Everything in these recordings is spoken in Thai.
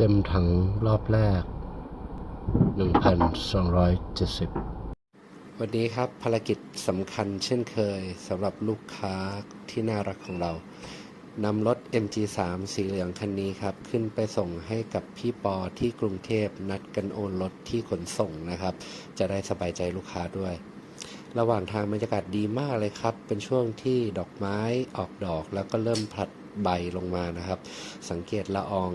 เต็มถังรอบแรก 1,270 วันนี้ครับภารกิจสำคัญเช่นเคยสำหรับลูกค้าที่น่ารักของเรานำรถ MG3 สีเหลืองคันนี้ครับ ขึ้นไปส่งให้กับพี่ปอที่กรุงเทพนัดกันโอนรถที่ขนส่งนะครับ จะได้สบายใจลูกค้าด้วย ระหว่างทางบรรยากาศดีมากเลยครับ เป็นช่วงที่ดอกไม้ออกดอกแล้วก็เริ่มผลัดใบลงมานะครับ สังเกตละออง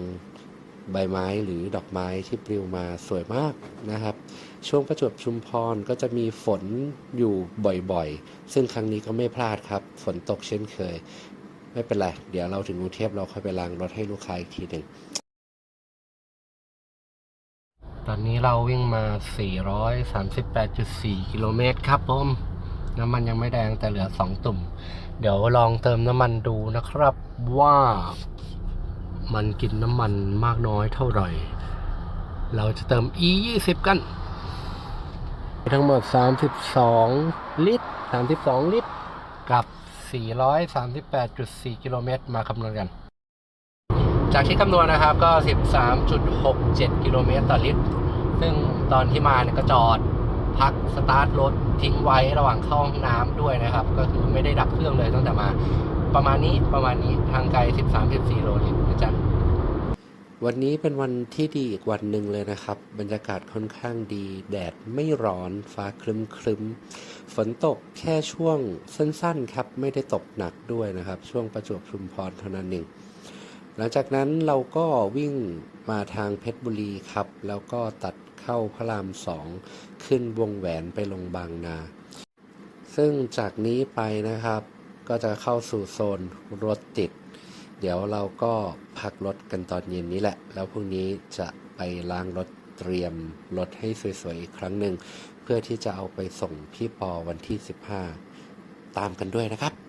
ใบไม้หรือดอกไม้ที่ปลิวมาสวยมากนะครับ ช่วงประจวบชุมพรก็จะมีฝนอยู่บ่อยๆ ซึ่งครั้งนี้ก็ไม่พลาดครับ ฝนตกเช่นเคย ไม่เป็นไร เดี๋ยวเราถึงกรุงเทพเราค่อยไปล้างรถให้ลูกค้าอีกทีหนึ่งตอนนี้เราวิ่งมา 438.4 กิโลเมตรครับผมน้ำมันยังไม่แดงแต่เหลือ 2 ตุ่ม เดี๋ยวลองเติมน้ำมันดูนะครับว่า มันกินน้ำมันมากน้อยเท่าไหร่ เราจะเติม e 2 0กัน ทั้งหมด 32 ลิตร 32 ลิตร กับ 438.4 กิโลเมตร มาคำนวณกัน จากที่คำนวณนะครับก็ 13.67 กิโลเมตรต่อลิตร ซึ่งตอนที่มาเนี่ยก็จอดพักสตาร์ทรถทิ้งไว้ระหว่างเข้าห้องน้ำด้วยนะครับ ก็คือไม่ได้ดับเครื่องเลยตั้งแต่มา ประมาณนี้ประมาณนี้ทางไกล 13-14 โลลิตรนะจ๊ะวันนี้เป็นวันที่ดีอีกวันหนึ่งเลยนะครับ บรรยากาศค่อนข้างดี แดดไม่ร้อน ฟ้าครึ้มครึ้มฝนตกแค่ช่วงสั้นๆครับ ไม่ได้ตกหนักด้วยนะครับ ช่วงประจวบชุมพรเท่านั้นเองหลังจากนั้นเราก็วิ่งมาทางเพชรบุรีครับ แล้วก็ตัดเข้าพระรามสองขึ้นวงแหวนไปลงบางนา ซึ่งจากนี้ไปนะครับ ก็จะเข้าสู่โซนรถติด เดี๋ยวเราก็พักรถกันตอนเย็นนี้แหละ แล้วพรุ่งนี้จะไปล้างรถเตรียมรถให้สวยๆอีกครั้งหนึ่ง เพื่อที่จะเอาไปส่งพี่ปอวันที่ 15 ตามกันด้วยนะครับ